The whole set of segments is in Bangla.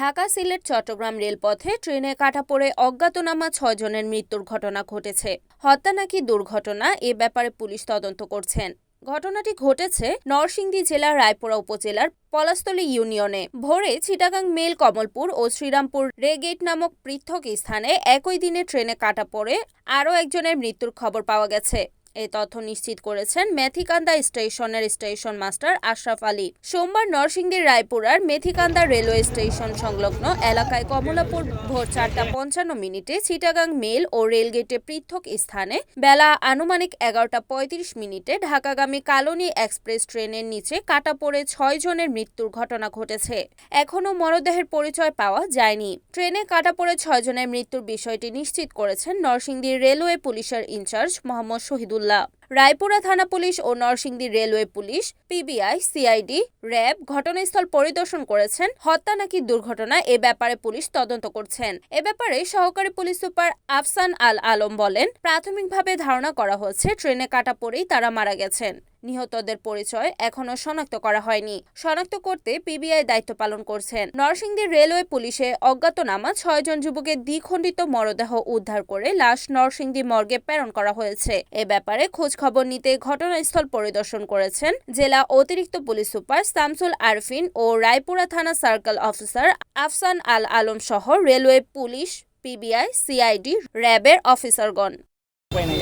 ঢাকা, সিলেট, চট্টগ্রাম রেলপথে ট্রেনে কাটা পড়ে অজ্ঞাতনামা ছয়জনের মৃত্যুর ঘটনা ঘটেছে। হত্যা নাকি দুর্ঘটনা, এ ব্যাপারে পুলিশ তদন্ত করছেন। ঘটনাটি ঘটেছে নরসিংদী জেলার রায়পুরা উপজেলার পলাশতলী ইউনিয়নে। ভোরে চিটাগাং, মেল, কমলপুর ও শ্রীরামপুর রেগেট নামক পৃথক স্থানে একই দিনে ট্রেনে কাটা পড়ে আরও একজনের মৃত্যুর খবর পাওয়া গেছে। এই তথ্য নিশ্চিত করেছেন মেথিকান্দা স্টেশনের স্টেশন মাস্টার আশরাফ আলী। সোমবার নরসিংদীর রায়পুরার মেথিকান্দা রেলওয়ে স্টেশন সংলগ্ন এলাকায় কমলাপুর ভোর চারটা পঞ্চান্ন মিনিটে চিটাগাং মেল ও রেলগেটে পৃথক স্থানে বেলা আনুমানিক এগারোটা পঁয়ত্রিশ মিনিটে ঢাকাগামী কালনী এক্সপ্রেস ট্রেনের নিচে কাটা পড়ে ছয় জনের মৃত্যুর ঘটনা ঘটেছে। এখনও মরদেহের পরিচয় পাওয়া যায়নি। ট্রেনে কাটা পড়ে ছয় জনের মৃত্যুর বিষয়টি নিশ্চিত করেছেন নরসিংদীর রেলওয়ে পুলিশের ইনচার্জ মোহাম্মদ শহীদুল্লাহ রায়পুরা থানা পুলিশ ও Narsingdi railway police, PBI, CID, RAB ঘটনাস্থল পরিদর্শন করেছেন। হত্যা নাকি দুর্ঘটনা এ ব্যাপারে পুলিশ তদন্ত করছেন। এ ব্যাপারে সহকারী পুলিশ সুপার আফসান আল আলম বলেন, প্রাথমিকভাবে ধারণা করা হচ্ছে, ট্রেনে কাটা পড়েই তারা মারা গেছেন। নিহতদের পরিচয় এখনও শনাক্ত করা হয়নি। শনাক্ত করতে পিবিআই দায়িত্ব পালন করছেন। নরসিংদী রেলওয়ে পুলিশে অজ্ঞাতনামা ছয়জন যুবকের দ্বিখণ্ডিত মরদেহ উদ্ধার করে লাশ নরসিংদী মর্গে প্রেরণ করা হয়েছে। এ ব্যাপারে খোঁজ খবর নিতে ঘটনাস্থল পরিদর্শন করেছেন জেলা অতিরিক্ত পুলিশ সুপার সামসুল আরফিন ও রায়পুরা থানা সার্কেল অফিসার আফসান আল আলম সহ রেলওয়ে পুলিশ পিবিআই সিআইডি র্যাবের অফিসারগণ।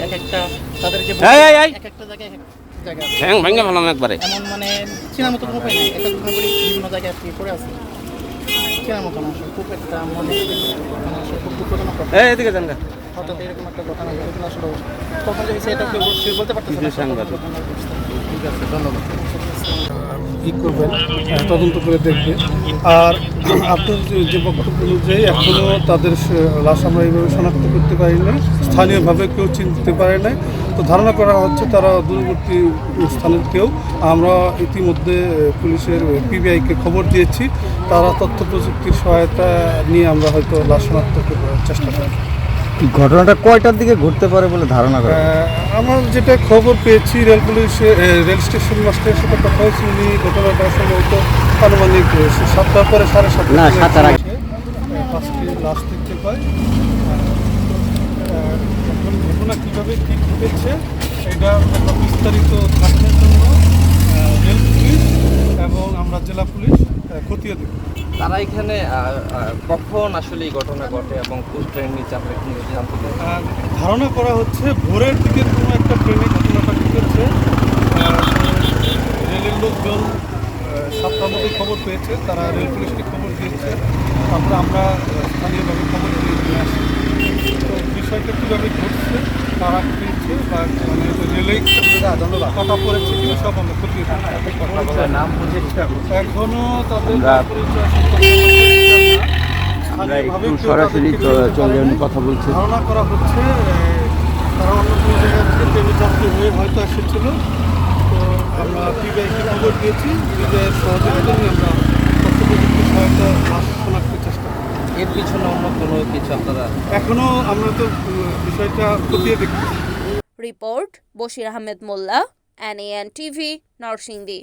এক একটা তাদের যে। এক একটা জায়গায় জায়গায় আছে। ঠ্যাং ভেঙে ফেলাম একবারে এমন মানে চেনার মতো কোনো উপায় নেই একটা দুখান করে বিভিন্ন জায়গায় আজকে পড়ে আছে চেনার মতো না খুব একটা মনে মানে খুব দুঃখজনক কথা এই এদিকে যান গা। হঠাৎ এরকম একটা ঘটনা আসলে যে কেউ বলতে পারতেছে না কিছু সাংবাদিক। ঘটনা ঘটছে। ঠিক আছে ধন্যবাদ ই করবেন তদন্ত করে দেখবে। আর আপনার যে- বক্তব্য অনুযায়ী এখনও তাদের লাশ আমরা এইভাবে শনাক্ত করতে পারি না স্থানীয়ভাবে কেউ চিনতে পারে না তো ধারণা করা হচ্ছে তারা দূরবর্তী স্থানের কেউ। আমরা ইতিমধ্যে পুলিশের পিবিআইকে খবর দিয়েছি। তারা তথ্য প্রযুক্তির সহায়তা নিয়ে আমরা হয়তো লাশ শনাক্ত করার চেষ্টা করব। ঘটনাটা কয়টার দিকে ঘটতে পারে বলে ধারণা করা আমরা যেটা খবর পেয়েছি রেল পুলিশে রেল স্টেশন মাস্টারের সাথে কথা হয়েছে উনি ঘটনাটা সম্ভবত আনুমানিক সাতটার পরে সাড়ে সাতটা না, সাতটার আগে। লাশ দেখতে পাই। এখন ঘটনা কীভাবে কী ঘটেছে এটা একটা বিস্তারিত থাকার জন্য রেল পুলিশ এবং আমরা জেলা পুলিশ খতিয়ে দেব তারা এখানে কখন আসলে এই ঘটনা ঘটে এবং কোন ট্রেন নিচে আমরা কি জানতে ধারণা করা হচ্ছে ভোরের দিকে কোনো একটা ট্রেনে ঘটনাটা ঘটেছে। রেলের লোকজন সাতটার মধ্যে খবর পেয়েছে, তারা রেল পুলিশকে খবর দিয়েছে। তারপরে আমরা স্থানীয়ভাবে খবর দিয়ে আসি। তো বিষয়টা কীভাবে ঘটছে, তারা সরাসরি চলে কথা বলছি ধারণা করা হচ্ছে তারা অন্য কোনো জায়গা থেকে হয়ে হয়তো এসেছিল তো আমরা পিবিআইকে খবর দিয়েছি পিবিআইয়ের সহযোগিতা নিয়ে আমরা তথ্য প্রযুক্তির সহায়তা লাশ শনাক্তের চেষ্টা করি এর পিছনে অন্য কোনো কিছু আপনারা এখনও আমরা তো বিষয়টা খতিয়ে দেখি report Bashir Ahmed Molla NAN TV Narsingdi